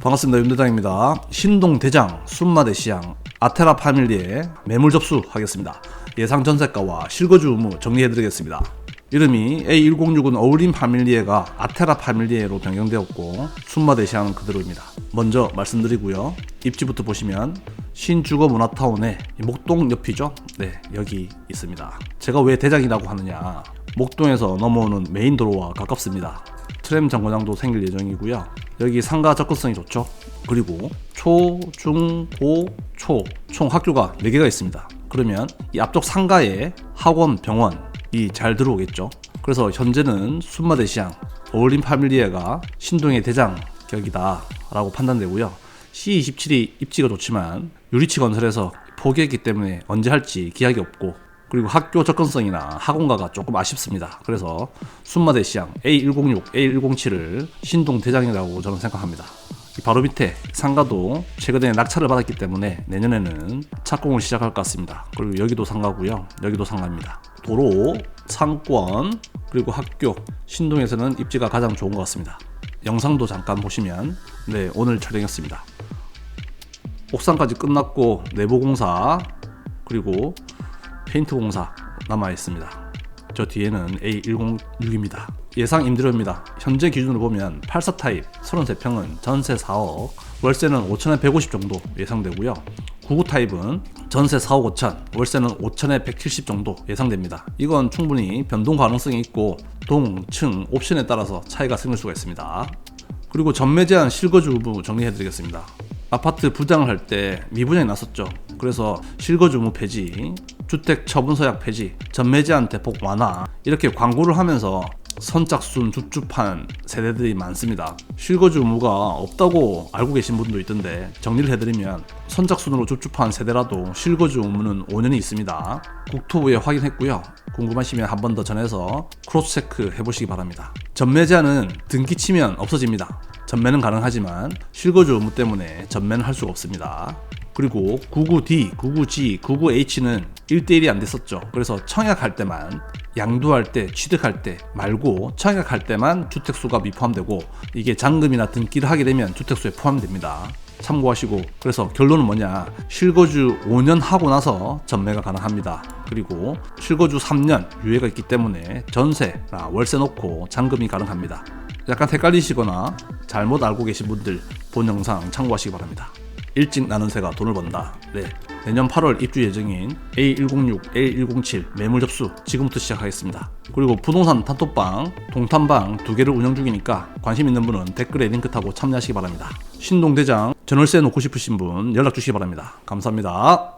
반갑습니다. 윤대장입니다. 신동대장, 순마대시장, 아테라 파밀리에 매물 접수하겠습니다. 예상 전세가와 실거주 의무 정리해드리겠습니다. 이름이 A106은 어울림 파밀리에가 아테라 파밀리에로 변경되었고 순마대시장은 그대로입니다. 먼저 말씀드리고요. 입지부터 보시면 신주거 문화타운의 이 목동 옆이죠. 네, 여기 있습니다. 제가 왜 대장이라고 하느냐. 목동에서 넘어오는 메인 도로와 가깝습니다. 트램 정거장도 생길 예정이고요. 여기 상가 접근성이 좋죠. 그리고 초, 중, 고, 초 총 학교가 4개가 있습니다. 그러면 이 앞쪽 상가에 학원, 병원이 잘 들어오겠죠. 그래서 현재는 순마대시장 어울림 파밀리에가 신동의 대장 격이다 라고 판단되고요. C27이 입지가 좋지만 유리치 건설에서 포기했기 때문에 언제 할지 기약이 없고 그리고 학교 접근성이나 학원가가 조금 아쉽습니다. 그래서 순마대 시장 A106, A107을 신동 대장이라고 저는 생각합니다. 이 바로 밑에 상가도 최근에 낙찰을 받았기 때문에 내년에는 착공을 시작할 것 같습니다. 그리고 여기도 상가고요. 여기도 상가입니다. 도로, 상권, 그리고 학교, 신동에서는 입지가 가장 좋은 것 같습니다. 영상도 잠깐 보시면 네 오늘 촬영했습니다. 옥상까지 끝났고 내부 공사 그리고 페인트 공사 남아 있습니다. 저 뒤에는 A106입니다. 예상 임대료입니다. 현재 기준으로 보면 84 타입 33평은 전세 4억, 월세는 5천에 150 정도 예상되고요. 99 타입은 전세 4억 5천, 월세는 5천에 170 정도 예상됩니다. 이건 충분히 변동 가능성이 있고 동, 층, 옵션에 따라서 차이가 생길 수가 있습니다. 그리고 전매 제한 실거주 의무 정리해드리겠습니다. 아파트 부장을 할 때 미분양이 났었죠. 그래서 실거주 의무 폐지, 주택 처분 서약 폐지, 전매 제한 대폭 완화 이렇게 광고를 하면서 선착순 줍줍한 세대들이 많습니다. 실거주 의무가 없다고 알고 계신 분도 있던데 정리를 해드리면 선착순으로 줍줍한 세대라도 실거주 의무는 5년이 있습니다. 국토부에 확인했고요. 궁금하시면 한 번 더 전해서 크로스 체크 해보시기 바랍니다. 전매 제한은 등기 치면 없어집니다. 전매는 가능하지만 실거주 의무 때문에 전매는 할 수가 없습니다. 그리고 99D, 99G, 99H는 1대1이 안 됐었죠. 그래서 청약할 때만 양도할 때, 취득할 때 말고 청약할 때만 주택수가 미포함되고 이게 잔금이나 등기를 하게 되면 주택수에 포함됩니다. 참고하시고 그래서 결론은 뭐냐 실거주 5년 하고 나서 전매가 가능합니다 그리고 실거주 3년 유예가 있기 때문에 전세나 월세 놓고 잔금이 가능합니다 약간 헷갈리시거나 잘못 알고 계신 분들 본 영상 참고하시기 바랍니다 일찍 나는 새가 돈을 번다. 네. 내년 8월 입주 예정인 A106, A107 매물 접수 지금부터 시작하겠습니다. 그리고 부동산 단톡방, 동탄방 두 개를 운영 중이니까 관심 있는 분은 댓글에 링크 타고 참여하시기 바랍니다. 신동대장 전월세 놓고 싶으신 분 연락 주시기 바랍니다. 감사합니다.